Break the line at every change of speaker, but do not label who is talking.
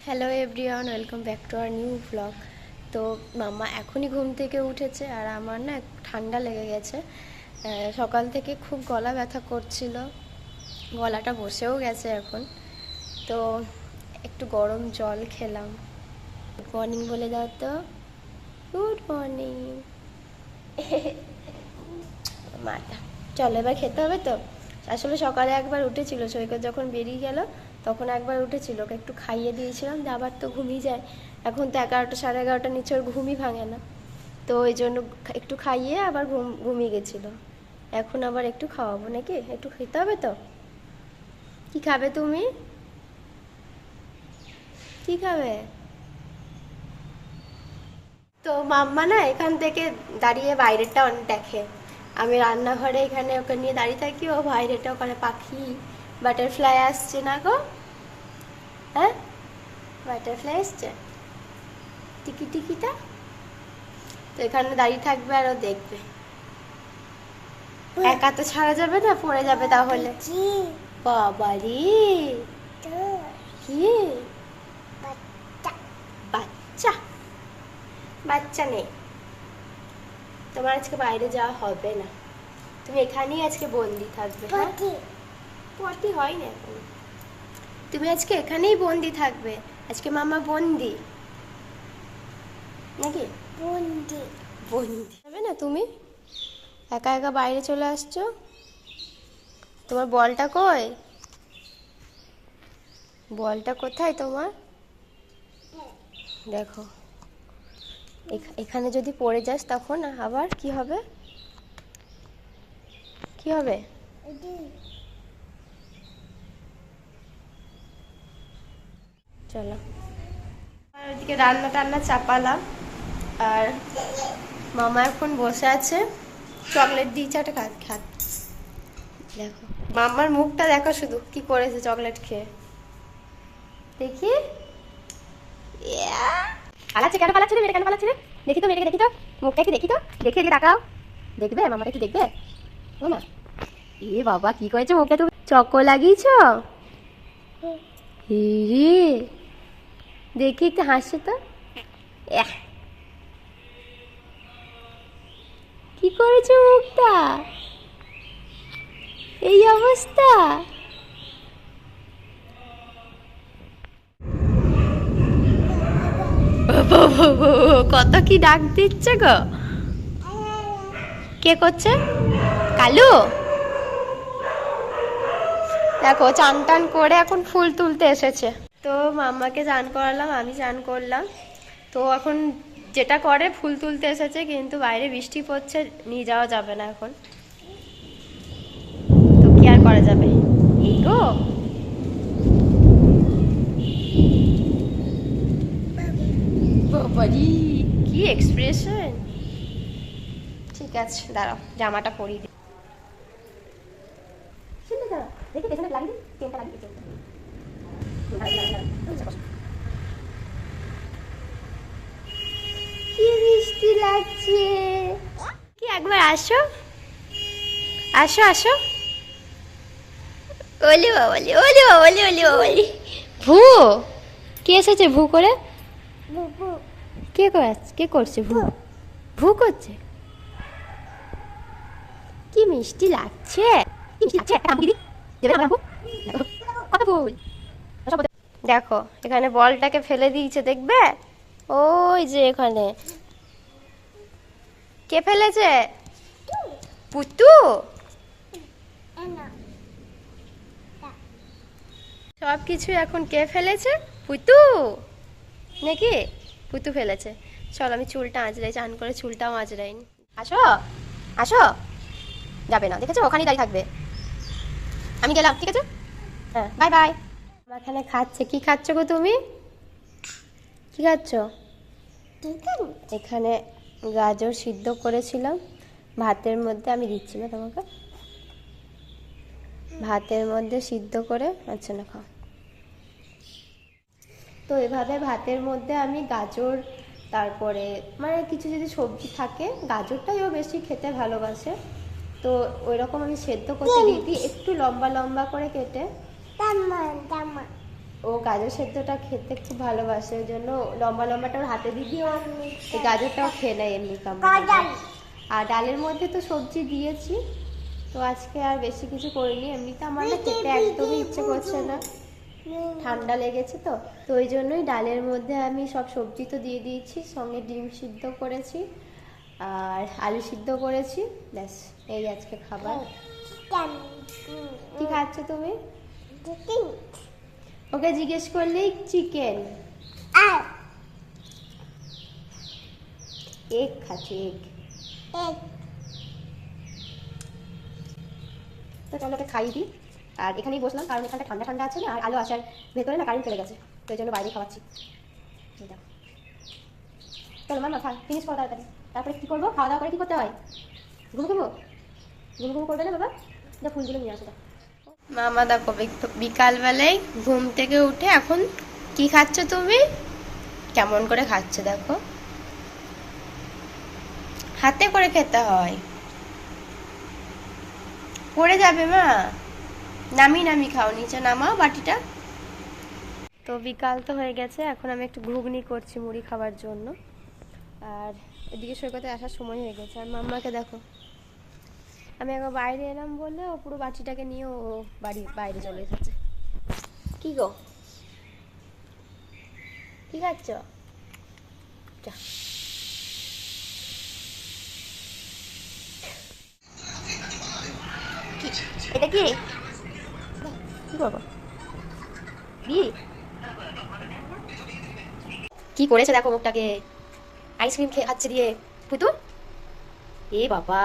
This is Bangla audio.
Hello everyone welcome back to our new blog তো মাম্মা এখনই ঘুম থেকে উঠেছে আর আমার না ঠান্ডা লেগে গেছে। সকাল থেকে খুব গলা ব্যথা করছিল। গলাটা বসেও গেছে এখন। তো একটু গরম জল খেলাম। গুড মর্নিং বলে দাও তো। গুড মর্নিং মাটা চলো এবার খেতে হবে তো? আসলে সকালে একবার উঠেছিল, সৈকত যখন বেরিয়ে গেল তখন একবার উঠেছিল, ওকে একটু খাইয়ে দিয়েছিলাম যে আবার তো ঘুমিয়ে যায়। এখন তো এগারোটা, সাড়ে এগারোটা নিচে ওর ঘুমই ভাঙে না। তো ওই জন্য একটু খাইয়ে আবার ঘুম, ঘুমিয়ে গেছিল। এখন আবার একটু খাওয়াবো নাকি? একটু খেতে হবে তো? কি খাবে তুমি? কি খাবে? তো মাম্মা না এখান থেকে দাঁড়িয়ে বাইরেটা অনেক দেখে। আমি রান্নাঘরে এখানে ওকে নিয়ে দাঁড়িয়ে থাকি ও বাইরেটা ওখানে পাখি বাটারফ্লাই আসছে না গো? হ্যাঁ? বাটারফ্লাই আসছে? টিকি টিকিটা? তো এখানে দাঁড়িয়ে থাকবে আর ও দেখবে। একা তো ছাড়া যাবে না পড়ে যাবে তাহলে। বাবারি! কি? বাচ্চা। বাচ্চা নেই। তোমার আজকে বাইরে যাওয়া হবে না। তুমি এখানেই আজকে বন্দি থাকবে হ্যাঁ? পটি। হয় না এখন। তুমি আজকে এখানেই বন্দি থাকবে। আজকে মামা বন্দি। নাকি? বন্দি। বন্দি। হবে না তুমি? একা একা বাইরে চলে আসছো? তোমার বলটা কই? বলটা কোথায় তোমার? দেখো। এখ- এখানে যদি পড়ে যাস তখন আবার কি হবে? কি হবে? চলো। আর রান্না টান্না চাপালাম, আর মামা এখন বসে আছে, চকলেট দিয়েছে একটা খাত খাত দেখো। মামার মুখটা দেখো শুধু, কি করেছে চকলেট খেয়ে। দেখি। ইয়া! পালাচ্ছে কেন পালাচ্ছে রে, মেয়েটা কেন পালাচ্ছে রে? দেখি তো মেয়েটাকে, দেখি তো। মুখটা একটু দেখি তো। দেখে এদিকে তাকাও। দেখবে? মামাটা একটু দেখবে? মামা এ বাবা, কি করেছে মুখটা তুমি চকো লাগিয়েছ? রে দেখি একটু হাসছে তো। কি করেছে মুখটা? এই অবস্থা? কত কি ডাক দিচ্ছে গো? কে করছে? কালু? দেখো, চান টান করে এখন ফুল তুলতে এসেছে। তো মাম্মাকে চান করালাম, আমি চান করলাম। তো এখন যেটা করে, ফুল তুলতে এসেছে, কিন্তু বাইরে বৃষ্টি পড়ছে, নিয়ে যাওয়া যাবে না এখন। তো কি আর করা যাবে? এই গো। বাবারি কি এক্সপ্রেশন ঠিক আছে দাঁড়াও। জামাটা পরিয়ে দিই দেখি পেছনে লাগিয়ে লাগিয়ে। কি মিষ্টি লাগছে। কি একবার আসো। আসো আসো। ওলি বাবালি ওলি বাবালি ওলি বাবালি। ভু? কে এসেছে ভু করে? কে কে করছে? ভু ভু। করছে? কি মিষ্টি লাগছে? কি মিষ্টি লাগছে? একটা দেবে না দেখো। এখানে বলটাকে ফেলে দিয়েছে দেখবে? ওই যে এখানে। কে ফেলেছে? পুতু? সব কিছু এখন কে ফেলেছে? পুতু? নাকি? পুতু ফেলেছে। চল আমি চুলটা আঁচড়াই চান করে চুলটাও আঁচড়াইনি। আসো আসো। যাবে না দেখেছ? ওখানেই দাঁড়িয়ে থাকবে। আমি গেলাম ঠিক আছে? হ্যাঁ বাই বাই আমার এখানে খাচ্ছে। কি খাচ্ছ গো তুমি? কি খাচ্ছ? এখানে গাজর সিদ্ধ করেছিলাম। ভাতের মধ্যে আমি দিচ্ছি না তোমাকে। ভাতের মধ্যে সিদ্ধ করে আচ্ছা না খাও। তো এভাবে ভাতের মধ্যে আমি গাজর তারপরে মানে কিছু যদি সবজি থাকে গাজরটাই ও বেশি খেতে ভালোবাসে। তো ওই রকম আমি সেদ্ধ করতে দিই একটু লম্বা লম্বা করে কেটে. ও গাজর সেদ্ধটা খেতে খুব ভালোবাসে ওই জন্য লম্বা লম্বাটা ওর হাতে দিয়ে দিয়ে ও এই গাজরটাও খেয়ে নেয় এমনি আর ডালের মধ্যে তো সবজি দিয়েছি তো আজকে আর বেশি কিছু করিনি এমনিতে আমার না খেতে একদমই ইচ্ছে করছে না। ঠান্ডা লেগেছে তো তো ওই জন্যই ডালের মধ্যে আমি সব সবজি তো দিয়ে দিয়েছি সঙ্গে ডিম সিদ্ধ করেছি আর আলু সিদ্ধ করেছি ব্যাস এই আজকে খাবার। কি খাচ্ছ তুমি? ওকে জিজ্ঞেস করলেই চিকেন। এগ খাচ্ছে এগ। তো ওকে খাইয়ে দিই। আর এখানেই বসলাম, কারণ এখানটা ঠান্ডা ঠান্ডা আছে না, আর আলো আসার ভেতরে না কারেন্ট চলে গেছে, তো ওই জন্য বাইরে খাওয়াচ্ছি। এই। চলো মামা ফিনিশ করো তাড়াতাড়ি। তারপরে কী করব? খাওয়া দাওয়া করে কী করতে হয়? ঘুম ঘুমো? ঘুম ঘুম করবে না বাবা? যা ফুলগুলো নিয়ে আসো মামা দেখো বিকালবেলায় ঘুম থেকে উঠে এখন কি খাচ্ছ তুমি? কেমন করে খাচ্ছ দেখো। হাতে করে খেতে হয়। পড়ে যাবে মা। নামি নামি খাও নিচে নামাও বাটিটা। তো বিকাল তো হয়ে গেছে এখন আমি একটু ঘুগনি করছি মুড়ি খাওয়ার জন্য। আর এদিকে সৈকতে আসার সময় হয়ে গেছে। আর মাম্মাকে দেখো আমি একবার বাইরে এলাম বলে ও পুরো বাটিটাকে নিয়ে ও বাড়ি বাইরে চলে এসেছে। কি গো? কি খাচ্ছ? যা। এটা কি? করব কি করেছে দেখো মুখটাকে? আইসক্রিম খেয়ে খাচ্ছে দিয়ে। পুতু? এ বাবা।